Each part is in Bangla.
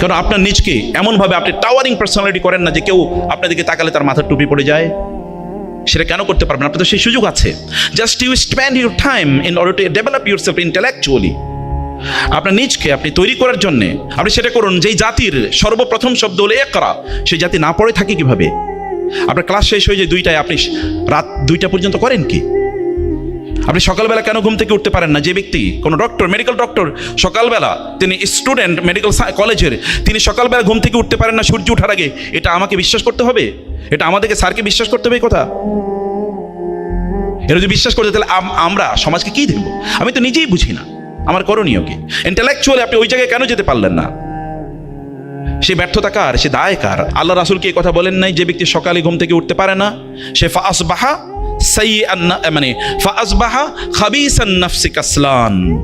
কারণ আপনার নিজকে এমনভাবে আপনি টাওয়ারিং পার্সোনালিটি করেন না যে কেউ আপনার দিকে তাকালে তার মাথার টুপি পড়ে যায়? সেটা কেন করতে পারবেন? আপনার তো সেই সুযোগ আছে। Just you spend your time in order to develop your self intellectually আপনার নিজকে আপনি তৈরি করার জন্যে আপনি সেটা করুন, যেই জাতির সর্বপ্রথম শব্দ হলো একরা সেই জাতি না পড়ে থাকে কীভাবে? আপনার ক্লাস শেষ হয়ে যায় দুইটায়, আপনি রাত দুইটা পর্যন্ত করেন কি? আপনি সকালবেলা কেন ঘুম থেকে উঠতে পারেন না? যে ব্যক্তি, কোনো ডক্টর মেডিকেল ডক্টর সকালবেলা তিনি স্টুডেন্ট মেডিকেল কলেজের তিনি সকালবেলা ঘুম থেকে উঠতে পারেন না, সূর্য ওঠার আগে, এটা আমাকে বিশ্বাস করতে হবে? এটা আমাদেরকে স্যারকে বিশ্বাস করতে হবে কথা? এটা যদি বিশ্বাস করতে তাহলে আমরা সমাজকে কি দেখব আমি তো নিজেই বুঝি না, আমার করণীয় কি? ইন্টেলেকচুয়ালি আপনি ওই জায়গায় কেন যেতে পারলেন না? সে ব্যর্থতা কার? সে দায় কার? আল্লাহ রাসুলকে এই কথা বলেন নাই যে ব্যক্তি সকালে ঘুম থেকে উঠতে পারে না, সে ফাসবাহা সাই মানে কাসলান।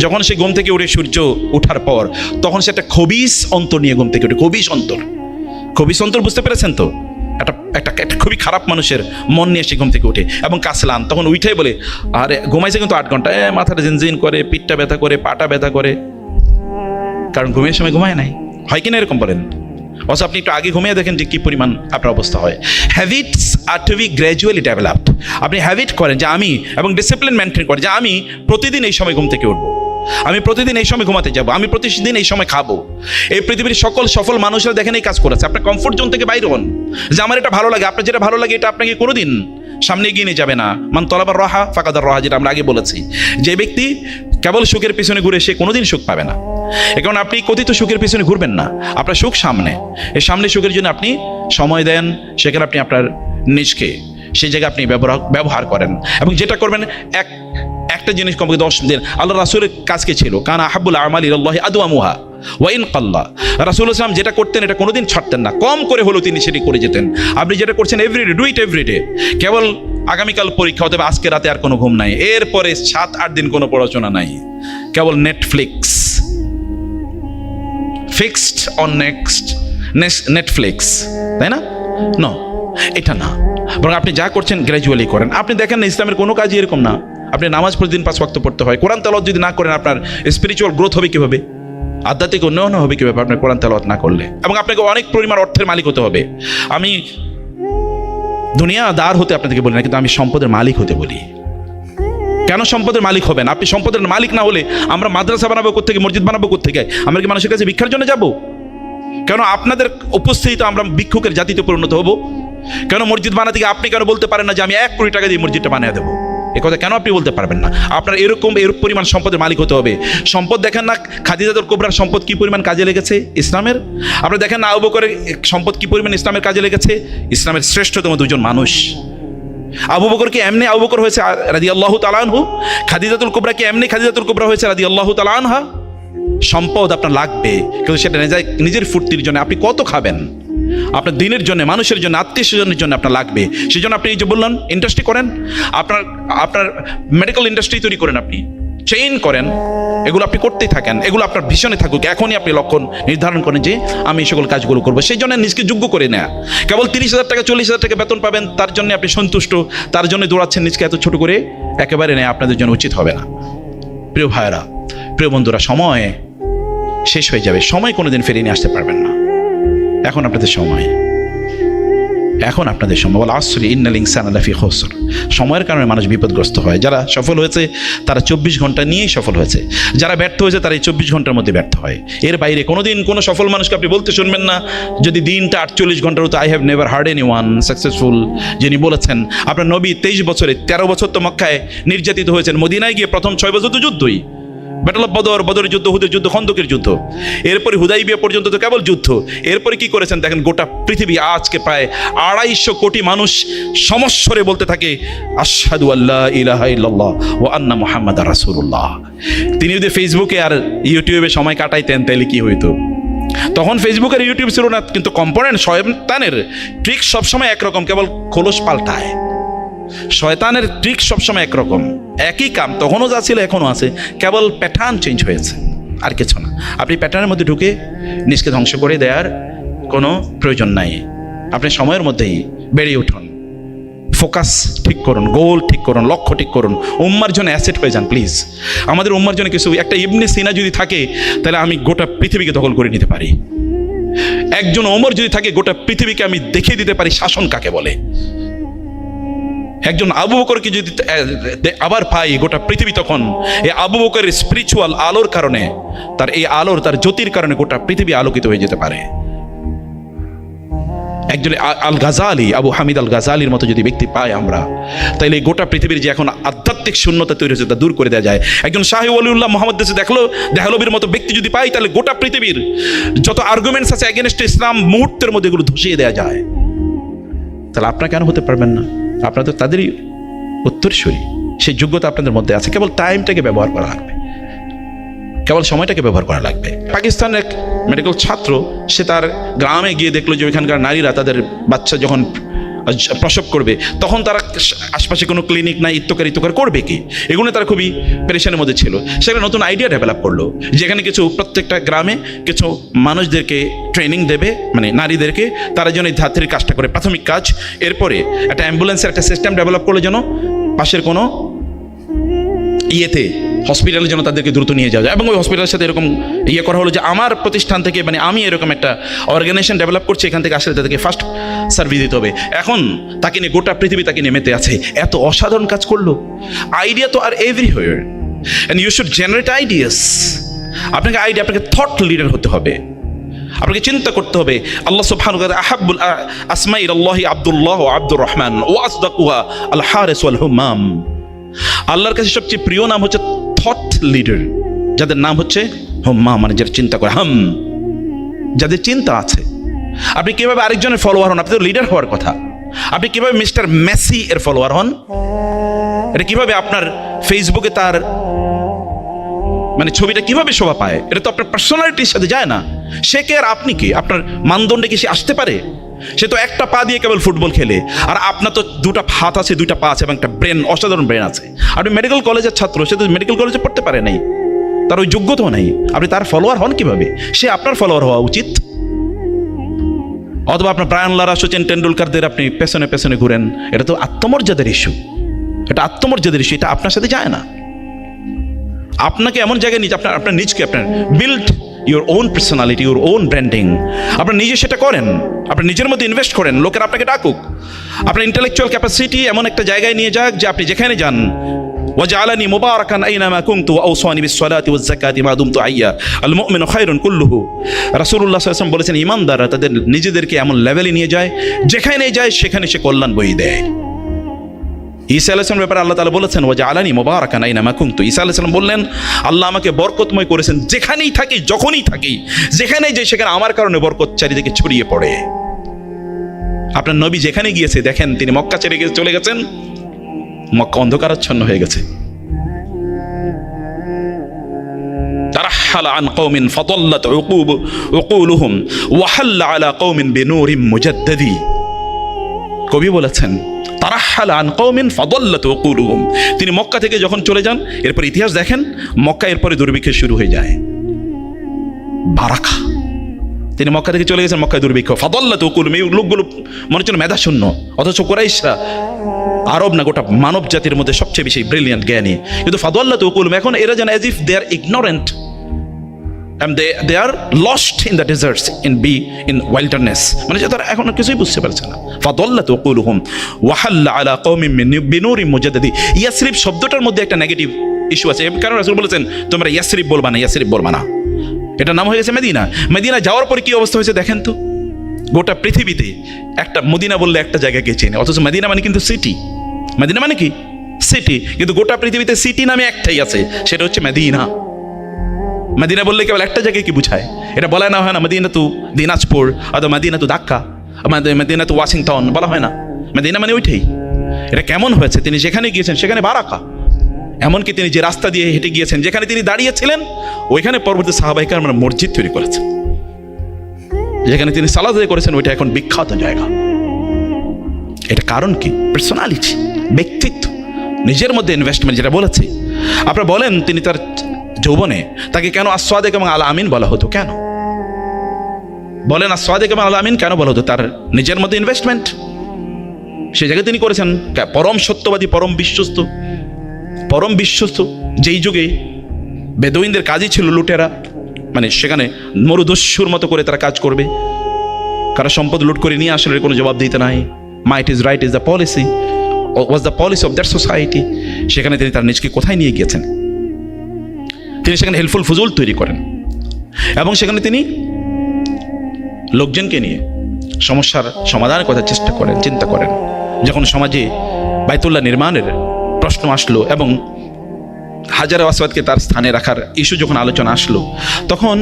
যখন সে ঘুম থেকে উঠে সূর্য ওঠার পর, তখন সে একটা খবিস অন্তর নিয়ে ঘুম থেকে উঠে, খবিস অন্তর। খবিস অন্তর বুঝতে পেরেছেন তো? একটা একটা একটা খুবই খারাপ মানুষের মন নিয়ে সে ঘুম থেকে উঠে, এবং কাসলান তখন উঠেই বলে, আরে, ঘুমাইছে কিন্তু আট ঘণ্টা। মাথাটা জিনজিন করে, পিঠটা ব্যথা করে, পাটা ব্যথা করে। কারণ ঘুমের সময় ঘুমায় নাই। হয় কিনা এরকম বলেন? অথচ আপনি একটু আগে ঘুমিয়ে দেখেন যে কি পরিমাণ আপনার অবস্থা হয়। Habits are to be gradually developed আপনি হ্যাবিট করেন যে আমি এবং ডিসিপ্লিন মেনটেন করেন যে আমি প্রতিদিন এই সময় ঘুম থেকে উঠবো। আমি প্রতিদিন এই সময় ঘুমাতে যাব। আমি প্রতিদিন এই সময় খাব। এই পৃথিবীর সকল সফল মানুষরা দেখেন এই কাজ করেছে। আপনার কমফোর্ট জোন থেকে বাইরে হন। যে আমার এটা ভালো লাগে, আপনার যেটা ভালো লাগে এটা আপনাকে কোনোদিন সামনে এগিয়ে নিয়ে যাবে না। মান তলাবার রহা ফাঁকাদার রহা, যেটা আমরা আগে বলেছি। যে ব্যক্তি কেবল সুখের পিছনে ঘুরে সে কোনোদিন সুখ পাবে না। এ কারণে আপনি কথিত সুখের পিছনে ঘুরবেন না। আপনার সুখ সামনে। এই সামনে সুখের জন্য আপনি সময় দেন, সেখানে আপনি আপনার নিজকে, সেই জায়গায় আপনি ব্যবহার ব্যবহার করেন। এবং যেটা করবেন, এক, একটা জিনিস কমকে দশ দিন। আল্লাহ রাসুলের কাজকে ছিল, কান আহাবুল আমাল আদু আমুহা ওয়াইন কাল্লা। রাসুল ইসলাম যেটা করতেন, এটা কোনোদিন ছাড়তেন না। কম করে হলেও তিনি সেটি করে যেতেন। আপনি যেটা করছেন এভরিডে ডু ইট এভরিডে কেবল আগামীকাল পরীক্ষা হতে আজকে রাতে আর কোনো ঘুম নাই। এরপরে সাত, আট দিন কোনো পড়াশোনা নাই। কেবল Netflix fixed on next Netflix তাই না? ন এটা না। বরং আপনি যা করছেন গ্র্যাজুয়ালি করেন। আপনি দেখেন না, ইসলামের কোনো কাজই এরকম না। আপনি নামাজ প্রতিদিন পাঁচ ওয়াক্ত পড়তে হয়। কোরআন তালাত যদি না করেন, আপনার স্পিরিচুয়াল গ্রোথ হবে কীভাবে? আধ্যাত্মিক উন্নয়ন হবে কীভাবে? আপনার কোরআন তালাত না করলে। এবং আপনাকে অনেক পরিমাণ অর্থের মালিক হতে হবে। আমি দুনিয়া দার হতে আপনাদেরকে বলি না, কিন্তু আমি সম্পদের মালিক হতে বলি। কেন সম্পদের মালিক হবেন? আপনি সম্পদের মালিক না হলে আমরা মাদ্রাসা বানাবো কোথেকে মসজিদ বানাবো কোথেকে আমরা কি মানুষের কাছে ভিক্ষার জন্য যাব? কেন আপনাদের উপস্থিতিতে আমরা ভিক্ষুকের জাতিতে পরিণত হব? কেন মসজিদ বানাতে গিয়ে আপনি কেন বলতে পারেন না যে আমি এক কোটি টাকা দিয়ে মসজিদটা বানিয়ে দেবো? এ কথা কেন আপনি বলতে পারবেন না? আপনার এরকম এরূপ পরিমাণ সম্পদের মালিক হতে হবে। সম্পদ দেখেন না, খাদিজাতুল কোবরার সম্পদ কি পরিমাণ কাজে লেগেছে ইসলামের? আপনি দেখেন না, আবু করে সম্পদ কি পরিমাণ ইসলামের কাজে লেগেছে? ইসলামের শ্রেষ্ঠতম দুজন মানুষ। আবু বকর কি এমনি আবু বকর হয়েছে রাদি আল্লাহ তালানহু খাদিজাতুল কুবরা কি এমনি খাদিজাতুল কুবরা হয়েছে রাদি আল্লাহ তালানহা সম্পদ আপনার লাগবে, কিন্তু সেটা নিজে- নিজের ফুর্তির জন্য। আপনি কত খাবেন? আপনার দিনের জন্য, মানুষের জন্য, আত্মীয় স্বজনের জন্য আপনার লাগবে। সেই জন্য আপনি এই যে বললেন ইন্ডাস্ট্রি করেন, আপনার আপনার মেডিকেল ইন্ডাস্ট্রি তৈরি করেন আপনি। চেইন করেন, এগুলো আপনি করতেই থাকেন, এগুলো আপনার ভীষণে থাকুক। এখনই আপনি লক্ষণ নির্ধারণ করেন যে, আমি এই সকল কাজগুলো করব। সেই জন্য নিজকে যোগ্য করে নেয়া। কেবল তিরিশ হাজার টাকা, চল্লিশ হাজার টাকা বেতন পাবেন, তার জন্য আপনি সন্তুষ্ট, তার জন্য দৌড়াচ্ছেন নিজকে এত ছোট করে, একেবারে নেয় আপনাদের জন্য উচিত হবে না। প্রিয় ভাইয়েরা, প্রিয় বন্ধুরা, সময় শেষ হয়ে যাবে। সময় কোনোদিন ফিরিয়ে নিয়ে আসতে পারবেন না। এখন আপনাদের সময়। এখন আপনাদের সময়। বল আসরি ইন্নাল ইনসান আলাফি খসর। সময়ের কারণে মানুষ বিপদগ্রস্ত হয়। যারা সফল হয়েছে, তারা চব্বিশ ঘণ্টা নিয়েই সফল হয়েছে। যারা ব্যর্থ হয়েছে, তারা এই চব্বিশ ঘণ্টার মধ্যে ব্যর্থ হয়। এর বাইরে কোনোদিন কোনো সফল মানুষকে আপনি বলতে শুনবেন না। যদি দিনটা আটচল্লিশ ঘণ্টার হতো I have never heard any one successful যিনি বলেছেন, আপনার নবী তেইশ বছরে তেরো বছর তো মক্কায় নির্যাতিত হয়েছেন। মদিনায় গিয়ে প্রথম ছয় বছর তো যুদ্ধই। ব্যাটল অফ বদর বদরের যুদ্ধ হুদের যুদ্ধ, খন্দকের যুদ্ধ। এরপরে হুদাই হুদাইবিয়া পর্যন্ত তো কেবল যুদ্ধ। এরপরে কি করেছেন দেখেন, গোটা পৃথিবী আজকে প্রায় আড়াইশো কোটি মানুষ সমস্বরে বলতে থাকে, আশহাদু আল্লাহ ইলাহা ইল্লাল্লাহ ও আন্না মোহাম্মদ রাসূলুল্লাহ। তিনি যদি ফেসবুকে আর ইউটিউবে সময় কাটাইতেন, তাহলে কি হইতো? তখন ফেসবুক আর ইউটিউব ছিল না, কিন্তু কম্পোনেন্ট শয়তানের ট্রিক সবসময় একরকম, কেবল খোলস পাল্টায়। শয়তানের ট্রিক সবসময় একরকম। একই কাম তখনও যা ছিল এখনও আছে। কেবল প্যাটার্ন চেঞ্জ হয়েছে। আর কিছু না। আপনি প্যাটার্নের মধ্যে ঢুকে নিজকে ধ্বংস করে দেওয়ার কোনো প্রয়োজন নাই। আপনি সময়ের মধ্যেই বেড়ে উঠুন। ফোকাস ঠিক করুন গোল ঠিক করুন, লক্ষ্য ঠিক করুন। উম্মার জন্য অ্যাসেট হয়ে যান প্লিজ আমাদের উম্মার জন্য কিছু, একটা ইবনে সিনা যদি থাকে, তাহলে আমি গোটা পৃথিবীকে দখল করে নিতে পারি। একজন ওমর যদি থাকে, গোটা পৃথিবীকে আমি দেখিয়ে দিতে পারি, শাসন কাকে বলে? একজন আবু বকরকে যদি আবার পাই গোটা পৃথিবী তখন এই আবু বকরের স্পিরিচুয়াল আলোর কারণে, তার এই আলোর, তার জ্যোতির কারণে গোটা পৃথিবী আলোকিত হয়ে যেতে পারে। একজন আল গাজালি আবু হামিদ আল গাজালির মতো যদি ব্যক্তি পাই আমরা, তাইলে গোটা পৃথিবীর যে এখন আধ্যাত্মিক শূন্যতা তৈরি হয়েছে তা দূর করে দেওয়া যায়। একজন শাহি ওলিউল্লাহ মোহাম্মদ দেশে দেখল, দেহলবির মতো ব্যক্তি যদি পাই, তাহলে গোটা পৃথিবীর যত আর্গুমেন্টস আছে এগেনস্ট ইসলাম মুহূর্তের মধ্যে এগুলো ধসিয়ে দেওয়া যায়। তাহলে আপনারা কেন হতে পারবেন না? আপনারা তো তাদেরই উত্তরসূরি। সেই যোগ্যতা আপনাদের মধ্যে আছে। কেবল টাইমটাকে ব্যবহার করা লাগবে। কেবল সময়টাকে ব্যবহার করা লাগবে। পাকিস্তানের এক মেডিকেল ছাত্র, সে তার গ্রামে গিয়ে দেখল যে ওইখানকার নারীরা, তাদের বাচ্চা যখন প্রসব করবে, তখন তারা আশপাশে কোনো ক্লিনিক নাই ইত্যকার ইত্যকার করবে কি? এগুলো তারা খুবই পেরেশানের মধ্যে ছিল। সেখানে নতুন আইডিয়া ডেভেলপ করল, যেখানে কিছু প্রত্যেকটা গ্রামে কিছু মানুষদেরকে ট্রেনিং দেবে মানে নারীদেরকে, তারা যেন এই ধাত্রীর কাজটা করে। প্রাথমিক কাজ, এরপরে একটা অ্যাম্বুলেন্সের একটা সিস্টেম ডেভেলপ করল যেন পাশের কোনো ইয়েতে হসপিটালে যেন তাদেরকে দ্রুত নিয়ে যাওয়া যায়। এবং ওই হসপিটালের সাথে এরকম ইয়ে করা হলো যে, আমার প্রতিষ্ঠান থেকে মানে আমি এরকম একটা অর্গানাইজেশন ডেভেলপ করছি, এখান থেকে আসলে তাদেরকে ফার্স্ট সার্ভিস দিতে হবে। এখন তাকে নিয়ে গোটা পৃথিবী তাকে নিয়ে মেতে আছে। এত অসাধারণ কাজ করল। আইডিয়া তো are everywhere and you should generate ideas আপনাকে আইডিয়া আপনাকে থট লিডার হতে হবে। আপনাকে চিন্তা করতে হবে। আল্লাহ সুবহানাহু ওয়া তাআলা আহাব্বুল আ- আসমাই আল্লাহি আব্দুল্লাহ আব্দুর রহমান ও আসদাকুহা আল হারিস হুমাম। আল্লাহর কাছে সবচেয়ে প্রিয় নাম হচ্ছে থট লিডার যাদের নাম হচ্ছে হুম্মা মানে যারা চিন্তা করে। হাম। যাদের চিন্তা আছে। আপনি কীভাবে আরেকজনের ফলোয়ার হন? আপনি তো লিডার হওয়ার কথা। আপনি কীভাবে মিস্টার মেসি এর ফলোয়ার হন? এটা কীভাবে আপনার ফেসবুকে তার মানে ছবিটা কীভাবে শোভা পায়? এটা তো আপনার পার্সোনালিটির সাথে যায় না। সে কে আর আপনি কি? আপনার মানদণ্ডে কি সে আসতে পারে? সে তো একটা পা দিয়ে কেবল ফুটবল খেলে। আর আপনার তো দুটা হাত আছে, দুইটা পা আছে এবং একটা ব্রেন অসাধারণ ব্রেন আছে। আপনি মেডিকেল কলেজের ছাত্র, সে তো মেডিকেল কলেজে পড়তে পারে নাই। তার ওই যোগ্যতাও নাই। আপনি তার ফলোয়ার হন কীভাবে? সে আপনার ফলোয়ার হওয়া উচিত। অথবা আপনার ব্রায়ান লারা সচিন টেন্ডুলকারদের, আপনি পেছনে পেছনে ঘুরেন। এটা তো আত্মমর্যাদার ইস্যু এটা আত্মমর্যাদার ইস্যু এটা আপনার সাথে যায় না। আপনাকে এমন জায়গায় নিয়ে আপনার আপনার নিজকে আপনার build your own personality your own branding আপনার নিজে সেটা করেন। আপনি নিজের মধ্যে ইনভেস্ট করেন। লোকের আপনাকে ডাকুক। আপনার ইন্টেলেকচুয়াল ক্যাপাসিটি এমন একটা জায়গায় নিয়ে যাক যে আপনি যেখানে যান وجعلني مباركا اينما كنت واوصاني بالصلاه والزكاه ما دمت حيا المؤمن خير كله রাসূলুল্লাহ সাল্লাল্লাহু আলাইহি ওয়াসাল্লাম বলেছেন ইমানদাররা তাদের নিজেদেরকে এমন লেভেলে নিয়ে যায় যেখানে যায় সেখানে সে কল্যাণ বই দেয় ঈসা আলাইসলাম ব্যাপারে আল্লাহ তালা বলেছেন ও যে আলানি মোবারক নাই নামা কুন্তু ঈসা আলাইসলাম বললেন আল্লাহ আমাকে বরকতময় করেছেন যেখানেই থাকি যখনই থাকি যেখানেই যাই সেখানে আমার কারণে বরকত চারিদিকে ছড়িয়ে পড়ে আপনার নবী যেখানে গিয়েছে দেখেন তিনি মক্কা ছেড়ে গিয়ে চলে গেছেন মক্কা অন্ধকারাচ্ছন্ন হয়ে গেছে ترحل عن قوم فضلت عقوب عقولهم وحل على قوم بنور مجدد কবি বলেছেন তারাহাল আন কৌমিন ফদল্লাত কুলুহুম তিনি মক্কা থেকে যখন চলে যান এরপর ইতিহাস দেখেন মক্কা এরপরে দুর্ভিক্ষ শুরু হয়ে যায় বারাকা তিনি মক্কা থেকে চলে গেছেন মক্কায় দুর্ভিক্ষ ফদল্লাত কুলুম এই লোকগুলো মনে হচ্ছিল মেধাশূন্য অথচ কোরাইশরা আরব না, গোটা মানব জাতির মধ্যে সবচেয়ে বেশি ব্রিলিয়ান্ট জ্ঞানী। কিন্তু ফদল্লাত কুলুম এখন এরা যেন as if they are ignorant and they they are lost in the deserts in be, in wilderness. মানে যে তারা এখন আর কিছুই বুঝতে পারছে না। ফাদল্লাত উকুলুহুম ওয়াহাল্লা আলা কওমিন মিন বিনুরিন মুজাদ্দাদি। ইয়াসরিব শব্দটার মধ্যে একটা নেগেটিভ ইস্যু আছে। কারণ রাসূল বলেছেন, তোমরা ইয়াসরিব বলবা না ইয়াসরিব বলবা না। এটা নাম হয়ে গেছে মদিনা। মদিনা যাওয়ার পরে কি অবস্থা হয়েছে দেখেন তো? গোটা পৃথিবীতে একটা মদিনা বললে একটা জায়গাকে চেনে, অথচ মদিনা মানে কিন্তু সিটি মদিনা মানে কি? সিটি কিন্তু গোটা পৃথিবীতে সিটি নামে একটাই আছে, সেটা হচ্ছে মদিনা। মদিনা বললে কেবল একটা জায়গায় কি বুঝায়? এটা বলা না হয় না মদিনা তু দিনাজপুর অথবা মদিনা তু ধাক্কা মদিনা তু ওয়াশিংটন বলা হয় না। মদিনা মানে ওইটাই। এটা কেমন হয়েছে? তিনি যেখানে গিয়েছেন, সেখানে বারাকা। এমনকি তিনি যে রাস্তা দিয়ে হেঁটে গিয়েছেন, যেখানে তিনি দাঁড়িয়েছিলেন ওইখানে পরবর্তী সাহাবাহিকার মানে মসজিদ তৈরি করেছেন। যেখানে তিনি সালাদ করেছেন, ওইটা এখন বিখ্যাত জায়গা। এটা কারণ কি? পার্সোনালিটি ব্যক্তিত্ব, নিজের মধ্যে ইনভেস্টমেন্ট যেটা বলেছে। আপনারা বলেন, তিনি তার যৌবনে তাকে কেন আস্বাদেক এবং আল আমিন বলা হতো? কেন? বলেন আস্বাদেক এবং আল আমিন কেন বলা হতো? তার নিজের মধ্যে ইনভেস্টমেন্ট সে জায়গায় তিনি করেছেন পরম সত্যবাদী, পরম বিশ্বস্ত পরম বিশ্বস্ত। যেই যুগে বেদুইনদের কাজই ছিল লুটেরা। মানে সেখানে মরুদস্যুর মতো করে তারা কাজ করবে। কারও সম্পদ লুট করে নিয়ে আসলে কোনো জবাব দিতে নাই। Might is right is the policy was the policy of that society সেখানে তিনি তার নিজকে কোথায় নিয়ে গিয়েছেন? তিনি সেখানে হেল্পফুল ফজুল তৈরি করেন। এবং সেখানে তিনি লোকজনকে নিয়ে সমস্যার সমাধানের কথা চেষ্টা করেন, চিন্তা করেন। যখন সমাজে বাইতুল্লাহ নির্মাণের প্রশ্ন আসলো এবং হাজার আসাদকে তার স্থানে রাখার ইস্যু যখন আলোচনা আসলো, তখন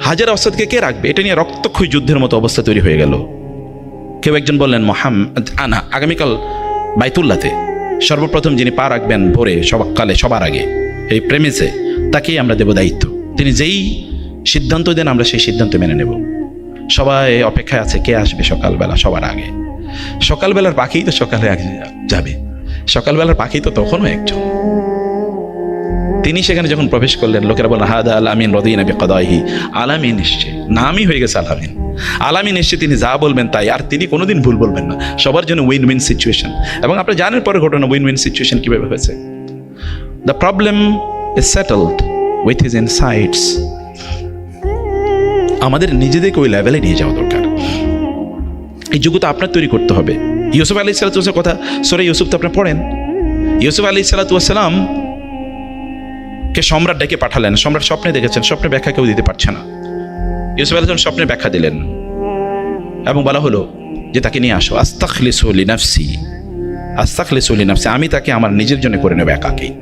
হাজার আসাদকে কে রাখবে? এটা নিয়ে রক্তক্ষয়ী যুদ্ধের মতো অবস্থা তৈরি হয়ে গেল। কেউ একজন বললেন, মোহাম্মদ আনা, আগামীকাল বাইতুল্লাতে সর্বপ্রথম যিনি পা রাখবেন ভোরে সকালে সবার আগে, এই প্রেমিসে তাকেই আমরা দেব দায়িত্ব। তিনি যেই সিদ্ধান্ত দেন, আমরা সেই সিদ্ধান্ত মেনে নেব। সবাই অপেক্ষায় আছে, কে আসবে সকালবেলা, সবার আগে? সকালবেলার পাখি তো সকালে যাবে। সকালবেলার পাখি তো তখনও একজন। তিনি সেখানে যখন প্রবেশ করলেন, লোকেরা বললেন, হাদা আলামিন রদিন আবি কদাহি আলামিন এসছে, নামই হয়ে গেছে আলামিন আলামিন এসছে তিনি যা বলবেন তাই, আর তিনি কোনোদিন ভুল বলবেন না। সবার জন্য উইন উইন সিচুয়েশন এবং আপনি জানেন পরে ঘটনা উইন উইন সিচুয়েশন কীভাবে হয়েছে? The problem is settled with his insights আমাদের নিজেদেরকে ওই লেভেলে নিয়ে যাওয়া দরকার। এই যোগ্যতা আপনার তৈরি করতে হবে। ইউসুফ আলি সালাতুসের কথা সরে ইউসুফ তো আপনার পড়েন। ইউসুফ আলি সালাতাম কে সম্রাট ডেকে পাঠালেন, সম্রাট স্বপ্নে দেখেছেন, স্বপ্নে ব্যাখ্যা কেউ দিতে পারছে না। ইউসুফ আলী স্বপ্নে ব্যাখ্যা দিলেন এবং বলা হলো যে, তাকে নিয়ে আসো। আস্তাখলি সলি নাফসি আস্তাখলি সলি নাফসি আমি তাকে আমার নিজের জন্য করে নেব একাকেই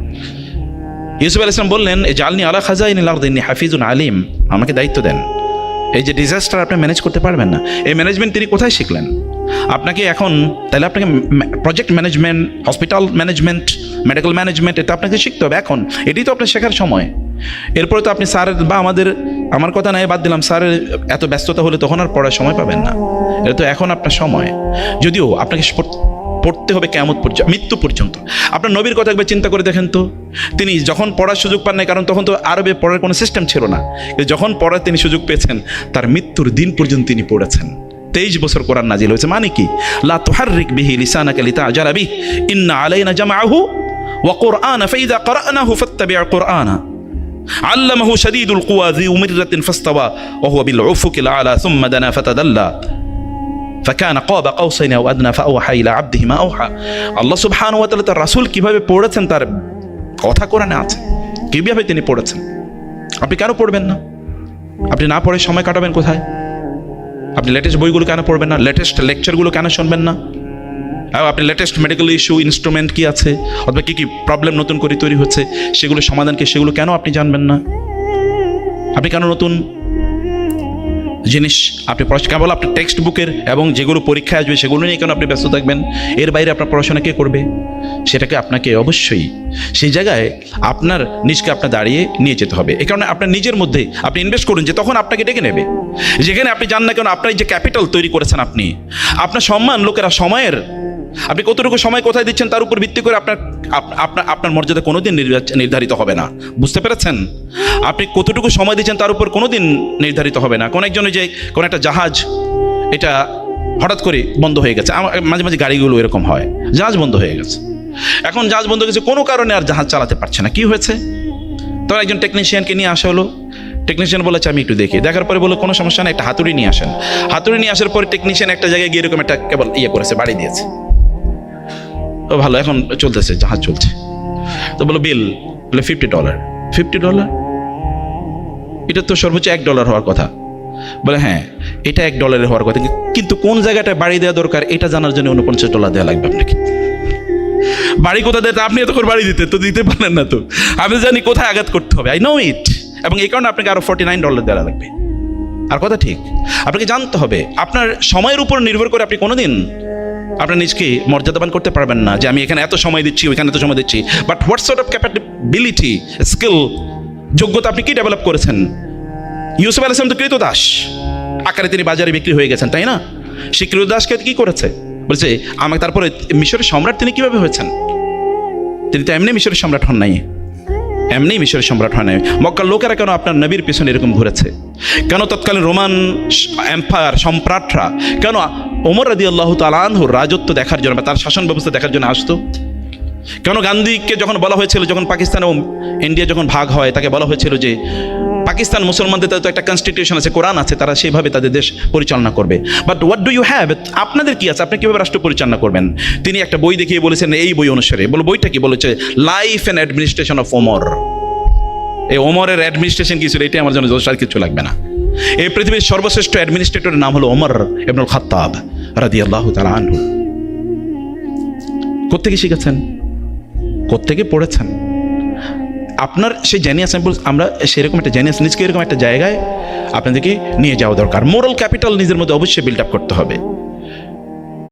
ইউসুফ আলী বললেন এই জালনি আলা খাজাইন আলাউদ্দিনী হাফিজুন আলিম, আমাকে দায়িত্ব দেন। এই যে ডিজাস্টার আপনি ম্যানেজ করতে পারবেন না, এই ম্যানেজমেন্ট তিনি কোথায় শিখলেন? আপনাকে এখন, তাহলে আপনাকে project management hospital management medical management এটা আপনাকে শিখতে হবে। এখন, এটাই তো আপনার শেখার সময়। এরপরে তো আপনি স্যারের বা আমাদের, আমার কথা নাই, বাদ দিলাম, স্যারের এত ব্যস্ততা হলে তখন আর পড়ার সময় পাবেন না। এটা তো এখন আপনার সময়। যদিও আপনাকে পড়তে হবে কেমন পর্যন্ত, মৃত্যু পর্যন্ত। আপনার নবীর কথা একবার চিন্তা করে দেখেন তো। তিনি যখন পড়ার সুযোগ পান নাই, কারণ তখন তো আরবে পড়ার কোনো সিস্টেম ছিল না। যখন পড়ার তিনি সুযোগ পেয়েছেন, তার মৃত্যুর দিন পর্যন্ত তিনি পড়েছেন। তেইশ বছর কোরআন নাজিল হয়েছে। মানে কি? লা তুহাররিক বিহি লিসানাকা লিতাজালা বিহি, ইন্না আলাইনা জামআহু ওয়া কুরআনা ফাইদা ক্বরানাহু ফাত্তাবি' কুরআনা علمه شديد القوى ذي مرة فاستوى وهو بالعفق الأعلى ثم دنا فتدلى فكان قاب قوسين أو أدنى فأوحى إلى عبده ما أوحى আল্লাহ সুবহান ওয়া তাআলা তার রাসূল কিভাবে পড়েছেন তার কথা কোরআনে আছে কিভাবে তিনি পড়েছেন আপনি কেন পড়বেন না আপনি না পড়ে সময় কাটাবেন কোথায় আপনি লেটেস্ট বইগুলো কেন পড়বেন না লেটেস্ট লেকচারগুলো কেন শুনবেন না আর আপনি লেটেস্ট মেডিকেল ইস্যু ইনস্ট্রুমেন্ট কি আছে? অথবা কী কী প্রবলেম নতুন করে তৈরি হচ্ছে? সেগুলো সমাধানকে সেগুলো কেন আপনি জানবেন না? আপনি কেন নতুন জিনিস আপনি পড়াশোনা কেবল আপনার টেক্সট বুকের এবং যেগুলো পরীক্ষায় আসবে সেগুলো নিয়ে কেন আপনি ব্যস্ত থাকবেন? এর বাইরে আপনার পড়াশোনা কে করবে? সেটাকে আপনাকে অবশ্যই সেই জায়গায় আপনার নিজকে আপনার দাঁড়িয়ে নিয়ে যেতে হবে। এ কারণে আপনার নিজের মধ্যে আপনি ইনভেস্ট করুন যে তখন আপনাকে ডেকে নেবে। যেখানে আপনি জান না কেন, আপনার যে ক্যাপিটাল তৈরি করেছেন আপনি, আপনার সম্মান লোকেরা সময়ের, আপনি কতটুকু সময় কোথায় দিচ্ছেন তার উপর ভিত্তি করে আপনার, আপ- আপনার আপনার মর্যাদা কোনোদিন নির্ধারিত হবে না। বুঝতে পেরেছেন? আপনি কতটুকু সময় দিচ্ছেন তার উপর কোনোদিন নির্ধারিত হবে না। কোন একজনে যে, কোনো একটা জাহাজ, এটা হঠাৎ করে বন্ধ হয়ে গেছে। মাঝে মাঝে গাড়িগুলো এরকম হয়। জাহাজ বন্ধ হয়ে গেছে। এখন জাহাজ বন্ধ গেছে কোনো কারণে আর জাহাজ চালাতে পারছে না। কি হয়েছে? তখন একজন টেকনিশিয়ানকে নিয়ে আসা হলো। টেকনিশিয়ান বলেছে, আমি একটু দেখি। দেখার পরে বলে কোনো সমস্যা নেই, একটা হাতুড়ি নিয়ে আসেন। হাতুড়ি নিয়ে আসার পরে টেকনিশিয়ান একটা জায়গায় গিয়ে এরকম একটা কেবল ইয়ে করেছে, বাড়ি দিয়েছে। ও ভালো, এখন চলতেছে, জাহাজ চলছে। তো বলো বিল বলে ফিফটি ডলার ফিফটি ডলার এটা তো সর্বোচ্চ এক ডলার হওয়ার কথা। বলে হ্যাঁ এটা এক ডলারের হওয়ার কথা, কিন্তু কোন জায়গাটায় বাড়ি দেওয়া দরকার, এটা জানার জন্য উনপঞ্চাশ ডলার দেওয়া লাগবে আপনাকে। বাড়ি কোথায় দেয় আপনি এত করে বাড়ি দিতে, তো দিতে পারেন না তো। আমি জানি কোথায় আঘাত করতে হবে আই নো ইট এবং এই কারণে আপনাকে আরও ফর্টি নাইন ডলার দেওয়া লাগবে। আর কথা ঠিক, আপনাকে জানতে হবে, আপনার সময়ের উপর নির্ভর করে আপনি কোনোদিন আপনার নিজকে মর্যাদাবান করতে পারবেন না, যে আমি এখানে এত সময় দিচ্ছি, ওইখানে এত সময় দিচ্ছি। But what sort of capability skill যোগ্যতা আপনি কি ডেভেলপ করেছেন? ইউসুফ আলাইসলাম তো কৃতদাস। আকারে তিনি বাজারে বিক্রি হয়ে গেছেন, তাই না? সে কৃতদাসকে কি করেছে? বলছে, আমাকে তারপরে মিশরের সম্রাট তিনি কীভাবে হয়েছেন? তিনি তো এমনি মিশরের সম্রাট হন নাই। এমনি মিশরের সম্রাট হয় নাই। মক্কার লোকেরা কেন আপনার নবীর পিছনে এরকম ঘুরেছে? কেন তৎকালীন রোমান এম্পায়ার সম্রাটরা, কেন ওমর রাদি আল্লাহ তালানহুর রাজত্ব দেখার জন্য বা তার শাসন ব্যবস্থা দেখার জন্য আসতো? কেন গান্ধীকে যখন বলা হয়েছিল যখন পাকিস্তান এবং ইন্ডিয়া যখন ভাগ হয়, তাকে বলা হয়েছিল যে পাকিস্তান মুসলমানদের তাদের তো একটা কনস্টিটিউশন আছে, কোরআন আছে, তারা সেভাবে তাদের দেশ পরিচালনা করবে। But what do you have আপনাদের কি আছে? আপনি কীভাবে রাষ্ট্র পরিচালনা করবেন? তিনি একটা বই দেখিয়ে বলেছেন এই বই অনুসারে। বলে, বইটা কি? বলেছে life and administration of Omar এই ওমরের অ্যাডমিনিস্ট্রেশন কি ছিল? এটাই আমার জন্য আর কিছু লাগবে না। এই পৃথিবীর সর্বশ্রেষ্ঠ অ্যাডমিনিস্ট্রেটরের নাম হলো ওমর এবনুল খাত্তাব রাদি আল্লাহ তালা আনহু। কোথেকে শিখেছেন? কোথেকে পড়েছেন? আপনার সেই জেনিয়াস আমরা সেরকম একটা জেনিয়াস নিজকে এরকম একটা জায়গায় আপনাদেরকে নিয়ে যাওয়া দরকার। মোরাল ক্যাপিটাল নিজের মধ্যে অবশ্যই বিল্ড আপ করতে হবে।